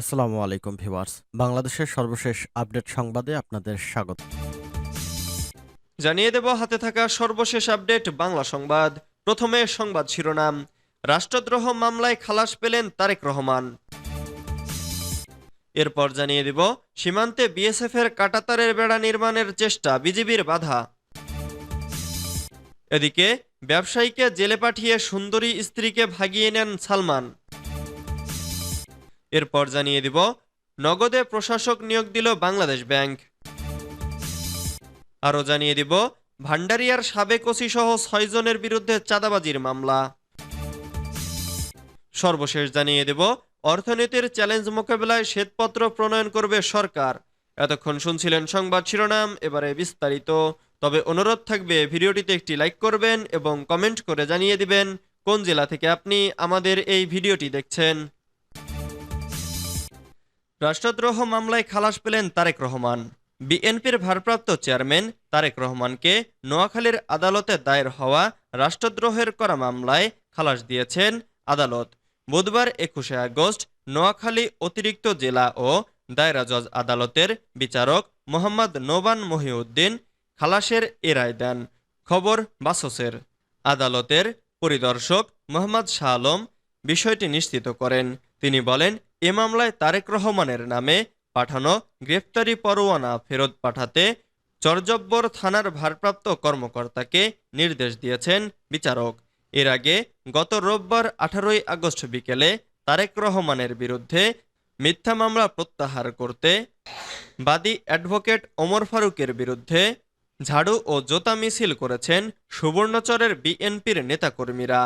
আসসালামু আলাইকুম ভিউয়ার্স। বাংলাদেশের সর্বশেষ আপডেট সংবাদে আপনাদের স্বাগত। জানিয়ে দেব, হাতে থাকা সর্বশেষ আপডেট, বাংলা সংবাদ। প্রথমে সংবাদ শিরোনাম, রাষ্ট্রদ্রোহ মামলায় খালাস পেলেন তারেক রহমান। এরপর জানিয়ে দেব, সীমান্তে বিএসএফ এর কাটাতারের বেড়া নির্মাণের চেষ্টা, বিজিবির বাধা। এদিকে, ব্যবসায়ীকে জেলে পাঠিয়ে সুন্দরী স্ত্রীকে ভাগিয়ে নেন সালমান। এরপর জানিয়ে দিব, নগদে প্রশাসক নিয়োগ দিল বাংলাদেশ ব্যাংক। আরও জানিয়ে দিব ভান্ডারিয়ার সাবেক ওসি সহ ছয়জনের বিরুদ্ধে চাঁদাবাজির মামলা। সর্বশেষ জানিয়ে দেব, অর্থনীতির চ্যালেঞ্জ মোকাবেলায় শ্বেতপত্র প্রণয়ন করবে সরকার। এতক্ষণ শুনছিলেন সংবাদ শিরোনাম, এবারে বিস্তারিত। তবে অনুরোধ থাকবে, ভিডিওটিতে একটি লাইক করবেন এবং কমেন্ট করে জানিয়ে দিবেন, কোন জেলা থেকে আপনি আমাদের এই ভিডিওটি দেখছেন। রাষ্ট্রদ্রোহ মামলায় খালাস পেলেন তারেক রহমান। বিএনপির ভারপ্রাপ্ত চেয়ারম্যান তারেক রহমানকে নোয়াখালীর আদালতে দায়ের হওয়া রাষ্ট্রদ্রোহের করা মামলায় খালাস দিয়েছেন আদালত। বুধবার একুশে আগস্ট নোয়াখালী অতিরিক্ত জেলা ও দায়রা জজ আদালতের বিচারক মোহাম্মদ নোবান মহিউদ্দিন খালাসের এ রায় দেন। খবর বাসসের। আদালতের পরিদর্শক মোহাম্মদ শাহ আলম বিষয়টি নিশ্চিত করেন। তিনি বলেন, এ মামলায় তারেক রহমানের নামে পাঠানো গ্রেফতারি পরোয়ানা ফেরত পাঠাতে চরজব্বর থানার ভারপ্রাপ্ত কর্মকর্তাকে নির্দেশ দিয়েছেন বিচারক। এর আগে গত রোববার আঠারোই আগস্ট বিকেলে তারেক রহমানের বিরুদ্ধে মিথ্যা মামলা প্রত্যাহার করতে বাদী অ্যাডভোকেট ওমর ফারুকের বিরুদ্ধে ঝাড়ু ও জোতা মিছিল করেছেন সুবর্ণচরের বিএনপির নেতাকর্মীরা।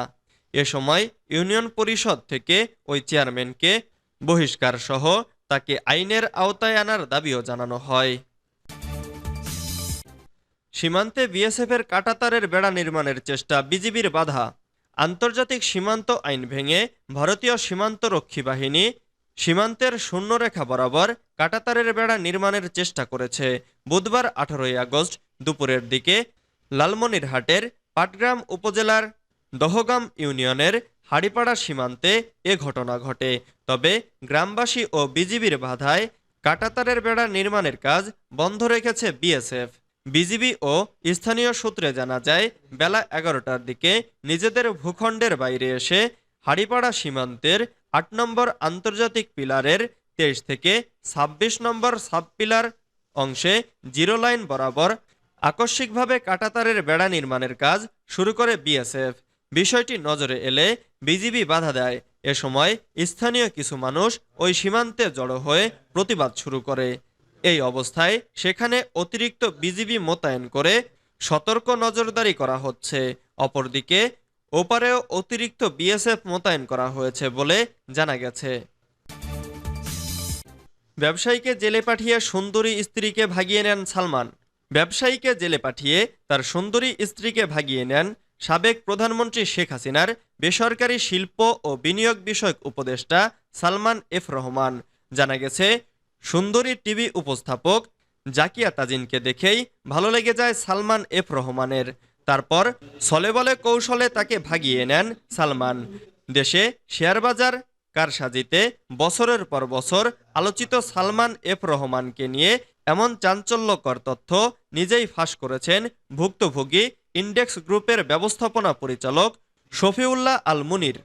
এ সময় ইউনিয়ন পরিষদ থেকে ওই চেয়ারম্যানকে বহিষ্কার সহ তাকে আইনের আওতায় আনার দাবিও জানানো হয়। সীমান্তে বিএসএফের কাটাতারের বেড়া নির্মাণের চেষ্টা বিজিবির বাধা। আন্তর্জাতিক সীমান্ত আইন ভেঙে ভারতীয় সীমান্ত রক্ষী বাহিনী সীমান্তের শূন্যরেখা বরাবর কাটাতারের বেড়া নির্মাণের চেষ্টা করেছে বুধবার আঠারোই আগস্ট দুপুরের দিকে লালমনিরহাটের পাটগ্রাম উপজেলার দহগাম ইউনিয়নের হাড়িপাড়া সীমান্তে এ ঘটনা ঘটে। তবে গ্রামবাসী ও বিজিবির বাধায় কাটাতারের বেড়া নির্মাণের কাজ বন্ধ রেখেছে বিএসএফ। বিজিবি ও স্থানীয় সূত্রে জানা যায়, বেলা এগারোটার দিকে নিজেদের ভূখণ্ডের বাইরে এসে হাড়িপাড়া সীমান্তের আট নম্বর আন্তর্জাতিক পিলারের তেইশ থেকে ছাব্বিশ নম্বর সাব পিলার অংশে জিরো লাইন বরাবর আকস্মিকভাবে কাটাতারের বেড়া নির্মাণের কাজ শুরু করে বিএসএফ। বিষয়টি নজরে এলে বিজিবি বাধা দেয়। এ সময় স্থানীয় কিছু মানুষ ওই সীমান্তে জড়ো হয়ে প্রতিবাদ শুরু করে। এই অবস্থায় সেখানে অতিরিক্ত বিজিবি মোতায়েন করে সতর্ক নজরদারি করা হচ্ছে। অপরদিকে, ওপারেও অতিরিক্ত বিএসএফ মোতায়েন করা হয়েছে বলে জানা গেছে। ব্যবসায়ীকে জেলে পাঠিয়ে সুন্দরী স্ত্রীকে ভাগিয়ে নেন সালমান। ব্যবসায়ীকে জেলে পাঠিয়ে তার সুন্দরী স্ত্রীকে ভাগিয়ে নেন সাবেক প্রধানমন্ত্রী শেখ হাসিনার বেসরকারি শিল্প ও বিনিয়োগ বিষয়ক উপদেষ্টা সালমান এফ রহমান। জানা গেছে, সুন্দরী টিভি উপস্থাপক জাকিয়া তাজিনকে দেখেই ভালো লেগে যায় সালমান এফ রহমানের। তারপর ছলে বলে কৌশলে তাকে ভাগিয়ে নেন সালমান। দেশে শেয়ারবাজার কারসাজিতে বছরের পর বছর আলোচিত সালমান এফ রহমানকে নিয়ে এমন চাঞ্চল্যকর তথ্য নিজেই ফাঁস করেছেন ভুক্তভোগী ইন্ডেক্স গ্রুপের ব্যবস্থাপনা পরিচালক শফিউল্লাহ আল মুনির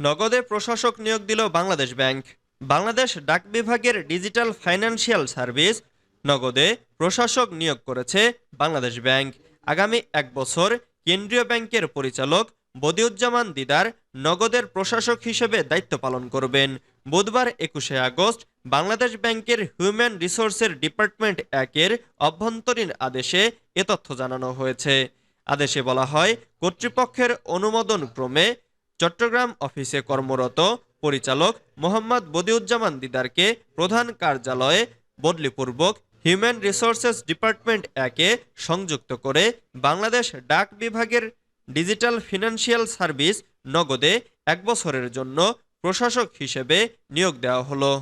নগদে প্রশাসক নিয়োগ দিল বাংলাদেশ ব্যাংক। বাংলাদেশ ডাক বিভাগের ডিজিটাল ফাইন্যান্সিয়াল সার্ভিস নগদে প্রশাসক নিয়োগ করেছে বাংলাদেশ ব্যাংক। আগামী এক বছর কেন্দ্রীয় ব্যাংকের পরিচালক বদিউজ্জামান দিদার নগদের প্রশাসক হিসেবে দায়িত্ব পালন করবেন। বুধবার একুশে আগস্ট বাংলাদেশ ব্যাংকের হিউম্যান রিসোর্সের ডিপার্টমেন্ট একের অভ্যন্তরীণ আদেশে এ তথ্য জানানো হয়েছে। আদেশে বলা হয়, কর্তৃপক্ষের অনুমোদন ক্রমে চট্টগ্রাম অফিসে কর্মরত পরিচালক মোহাম্মদ বদিউজ্জামান দিদারকে প্রধান কার্যালয়ে বদলিপূর্বক হিউম্যান রিসোর্সেস ডিপার্টমেন্ট একে সংযুক্ত করে বাংলাদেশ ডাক বিভাগের ডিজিটাল ফিনান্সিয়াল সার্ভিস নগদে এক বছরের জন্য প্রশাসক হিসেবে নিয়োগ দেওয়া হলো।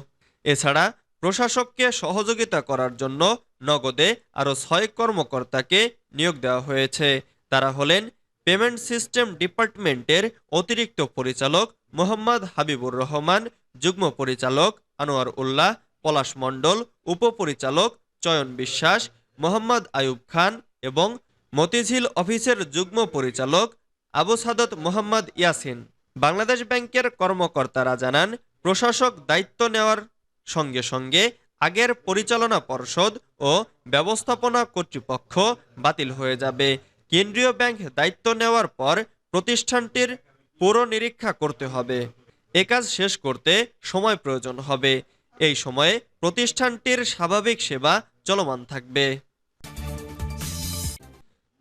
এছাড়া প্রশাসককে সহযোগিতা করার জন্য নগদে আরও ছয় কর্মকর্তাকে নিয়োগ দেওয়া হয়েছে। তারা হলেন পেমেন্ট সিস্টেম ডিপার্টমেন্টের অতিরিক্ত পরিচালক মোহাম্মদ হাবিবুর রহমান, যুগ্ম পরিচালক আনোয়ার উল্লাহ, পলাশ মণ্ডল, উপপরিচালক চয়ন বিশ্বাস, মোহাম্মদ আয়ুব খান এবং মতিঝিল অফিসের যুগ্ম পরিচালক আবু সাদত মোহাম্মদ ইয়াসিন। বাংলাদেশ ব্যাংকের কর্মকর্তারা জানান, প্রশাসক দায়িত্ব নেওয়ার সঙ্গে সঙ্গে আগের পরিচালনা পর্ষদ ও ব্যবস্থাপনা কর্তৃপক্ষ বাতিল হয়ে যাবে। কেন্দ্রীয় ব্যাংক দায়িত্ব নেওয়ার পর প্রতিষ্ঠানটির পুরো নিরীক্ষা করতে হবে। এ কাজ শেষ করতে সময় প্রয়োজন হবে। এই সময়ে প্রতিষ্ঠানটির স্বাভাবিক সেবা চলমান থাকবে।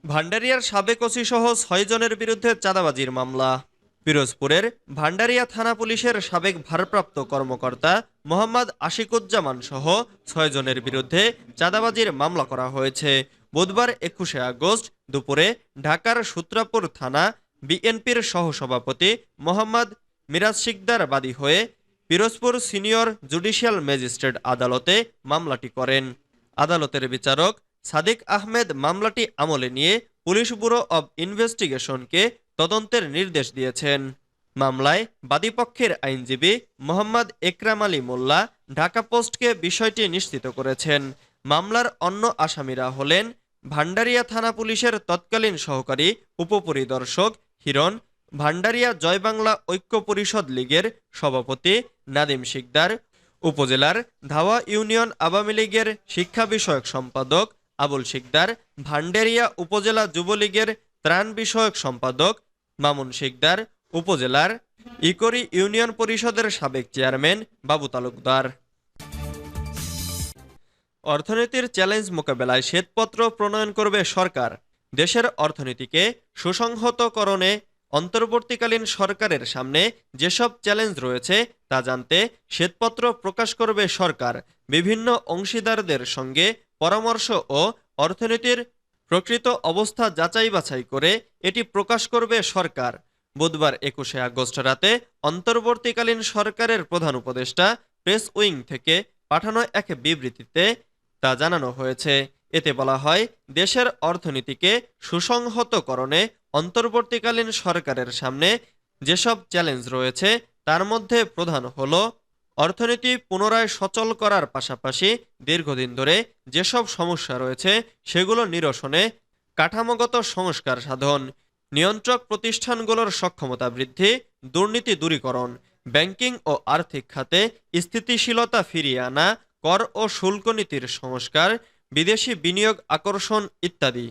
ভান্ডারিয়ার সাবেক ওসি সহ ছয় জনের বিরুদ্ধে চাঁদাবাজির মামলা। পিরোজপুরের ভান্ডারিয়া থানা পুলিশের সাবেক ভারপ্রাপ্ত কর্মকর্তা মোহাম্মদ আশিকুজ্জামান সহ ছয় জনের বিরুদ্ধে চাঁদাবাজির মামলা করা হয়েছে। বুধবার একুশে আগস্ট দুপুরে ঢাকার সূত্রাপুর থানা বিএনপির সহসভাপতি মোহাম্মদ মিরাজ শিকদার বাদী হয়ে পিরোজপুর সিনিয়র জুডিশিয়াল ম্যাজিস্ট্রেট আদালতে মামলাটি করেন। আদালতের বিচারক সাদিক আহমেদ মামলাটি আমলে নিয়ে পুলিশ ব্যুরো অব ইনভেস্টিগেশনকে তদন্তের নির্দেশ দিয়েছেন। মামলায় বাদীপক্ষের আইনজীবী মোহাম্মদ একরাম আলী মোল্লা ঢাকা পোস্টকে বিষয়টি নিশ্চিত করেছেন। মামলার অন্য আসামিরা হলেন ভান্ডারিয়া থানা পুলিশের তৎকালীন সহকারী উপপরিদর্শক হিরণ ভান্ডারিয়া জয় বাংলা ঐক্য পরিষদ লীগের সভাপতি নাদিম শিকদার, উপজেলার ধাওয়া ইউনিয়ন আওয়ামী লীগের শিক্ষা বিষয়ক সম্পাদক আবুল শিকদার ভান্ডারিয়া উপজেলা যুবলীগের ত্রাণ বিষয়ক সম্পাদক মামুন শিকদার, উপজেলার ইকরি ইউনিয়ন পরিষদের সাবেক চেয়ারম্যান বাবু তালুকদার। অর্থনীতির চ্যালেঞ্জ মোকাবেলায় শ্বেতপত্র প্রণয়ন করবে সরকার। দেশের অর্থনীতিকে সুসংহতকরণে অন্তর্বর্তীকালীন সরকারের সামনে যেসব চ্যালেঞ্জ রয়েছে তা জানতে শ্বেতপত্র প্রকাশ করবে সরকার। বিভিন্ন অংশীদারদের সঙ্গে পরামর্শ ও অর্থনীতির প্রকৃত অবস্থা যাচাই বাছাই করে এটি প্রকাশ করবে সরকার। বুধবার একুশে আগস্ট রাতে অন্তর্বর্তীকালীন সরকারের প্রধান উপদেষ্টা প্রেস উইং থেকে পাঠানো এক বিবৃতিতে তা জানানো হয়েছে। এতে বলা হয়, দেশের অর্থনীতিকে সুসংহতকরণে অন্তর্বর্তীকালীন সরকারের সামনে যেসব চ্যালেঞ্জ রয়েছে, তার মধ্যে প্রধান হল অর্থনীতি পুনরায় সচল করার পাশাপাশি দীর্ঘদিন ধরে যেসব সমস্যা রয়েছে, সেগুলো নিরসনে কাঠামোগত সংস্কার সাধন, নিয়ন্ত্রক প্রতিষ্ঠানগুলোর সক্ষমতা বৃদ্ধি, দুর্নীতি দূরীকরণ, ব্যাংকিং ও আর্থিক খাতে স্থিতিশীলতা ফিরিয়ে আনা, কর ও শুল্ক নীতির সংস্কার, বিদেশি বিনিয়োগ আকর্ষণ ইত্যাদি।